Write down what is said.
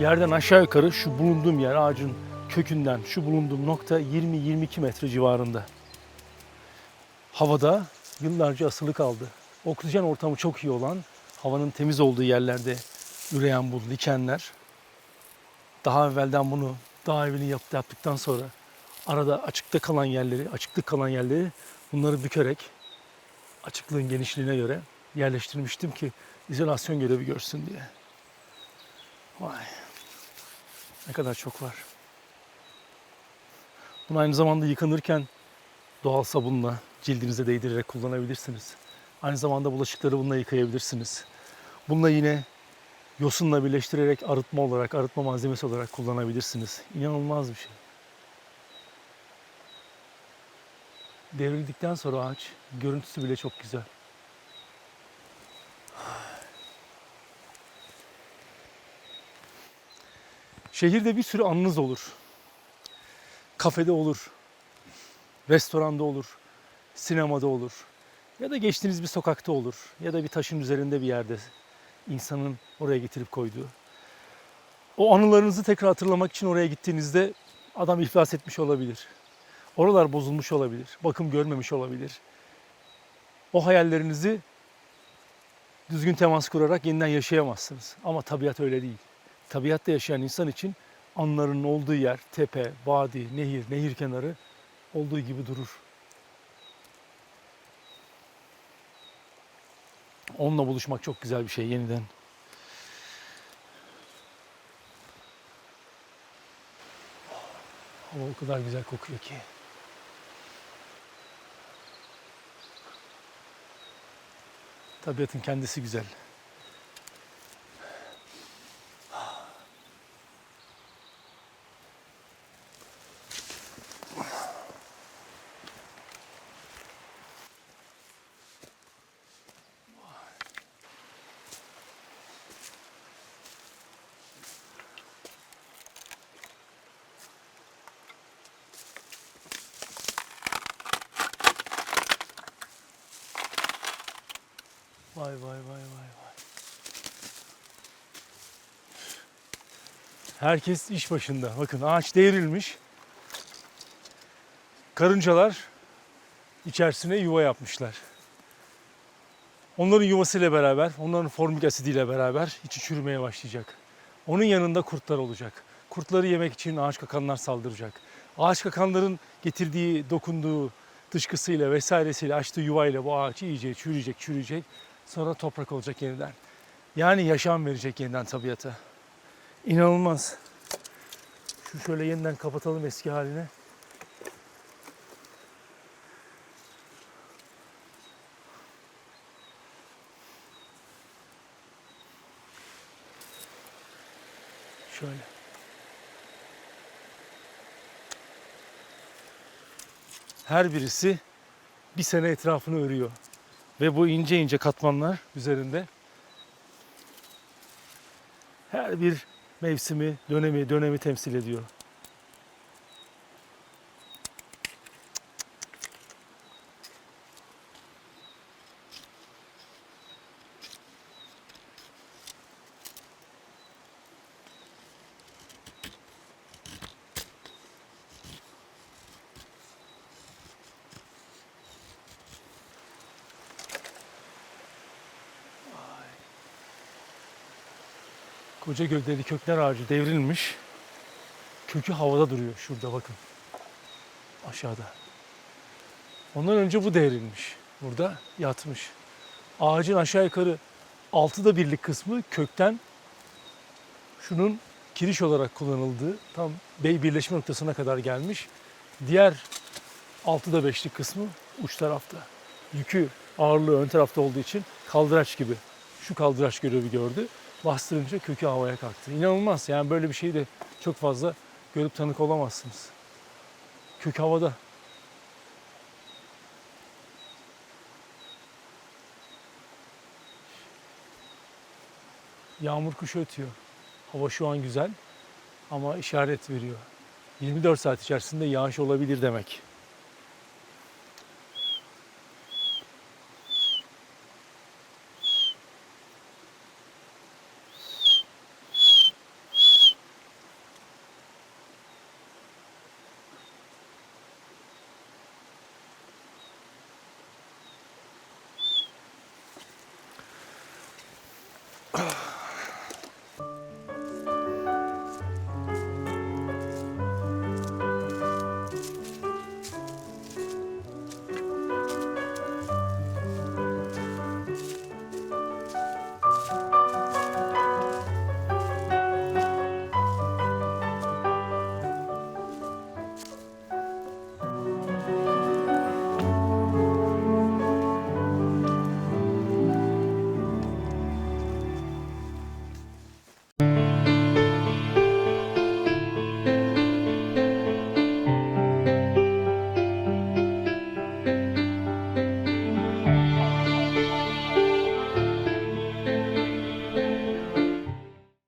Yerden aşağı yukarı şu bulunduğum yer ağacın kökünden şu bulunduğum nokta 20-22 metre civarında. Havada yıllarca asılı kaldı. Oksijen ortamı çok iyi olan, havanın temiz olduğu yerlerde üreyen bu likenler daha evvelden bunu daha evvelin yaptı, yaptıktan sonra arada açıkta kalan yerleri, açıklık kalan yerleri bunları bükerek açıklığın genişliğine göre yerleştirmiştim ki izolasyon görevi görsün diye. Vay. Ne kadar çok var. Bunu aynı zamanda yıkanırken doğal sabunla cildinize değdirerek kullanabilirsiniz. Aynı zamanda bulaşıkları bununla yıkayabilirsiniz. Bununla yine yosunla birleştirerek arıtma olarak, arıtma malzemesi olarak kullanabilirsiniz. İnanılmaz bir şey. Devrildikten sonra ağaç görüntüsü bile çok güzel. Şehirde bir sürü anınız olur. Kafede olur, restoranda olur, sinemada olur ya da geçtiğiniz bir sokakta olur ya da bir taşın üzerinde bir yerde insanın oraya getirip koyduğu. O anılarınızı tekrar hatırlamak için oraya gittiğinizde adam iflas etmiş olabilir. Oralar bozulmuş olabilir, bakım görmemiş olabilir. O hayallerinizi düzgün temas kurarak yeniden yaşayamazsınız. Ama tabiat öyle değil. Tabiatta yaşayan insan için anların olduğu yer, tepe, vadi, nehir, nehir kenarı olduğu gibi durur. Onunla buluşmak çok güzel bir şey yeniden. Hava o kadar güzel kokuyor ki. Tabiatın kendisi güzel. Vay vay vay vay vay. Herkes iş başında. Bakın ağaç devrilmiş. Karıncalar içerisine yuva yapmışlar. Onların yuvasıyla beraber, onların formik asidiyle beraber içi çürümeye başlayacak. Onun yanında kurtlar olacak. Kurtları yemek için ağaç kakanlar saldıracak. Ağaç kakanların getirdiği, dokunduğu dışkısıyla vesairesiyle açtığı yuvayla bu ağaç iyice çürüyecek, çürüyecek. Sonra toprak olacak yeniden. Yani yaşam verecek yeniden tabiata. İnanılmaz. Şu şöyle yeniden kapatalım eski haline. Şöyle. Her birisi bir sene etrafını örüyor. Ve bu ince ince katmanlar üzerinde her bir mevsimi, dönemi, dönemi temsil ediyor. Koca gövdeli kökler ağacı devrilmiş. Kökü havada duruyor şurada bakın. Aşağıda. Ondan önce bu devrilmiş. Burada yatmış. Ağacın aşağı yukarı altıda birlik kısmı kökten şunun kiriş olarak kullanıldığı tam birleşme noktasına kadar gelmiş. Diğer altıda beşlik kısmı uç tarafta. Yükü ağırlığı ön tarafta olduğu için kaldıraç gibi. Şu kaldıraç görevi gördü bastırınca kökü havaya kalktı. İnanılmaz yani böyle bir şeyi de çok fazla görüp tanık olamazsınız. Kök havada. Yağmur kuşu ötüyor. Hava şu an güzel ama işaret veriyor. 24 saat içerisinde yağış olabilir demek.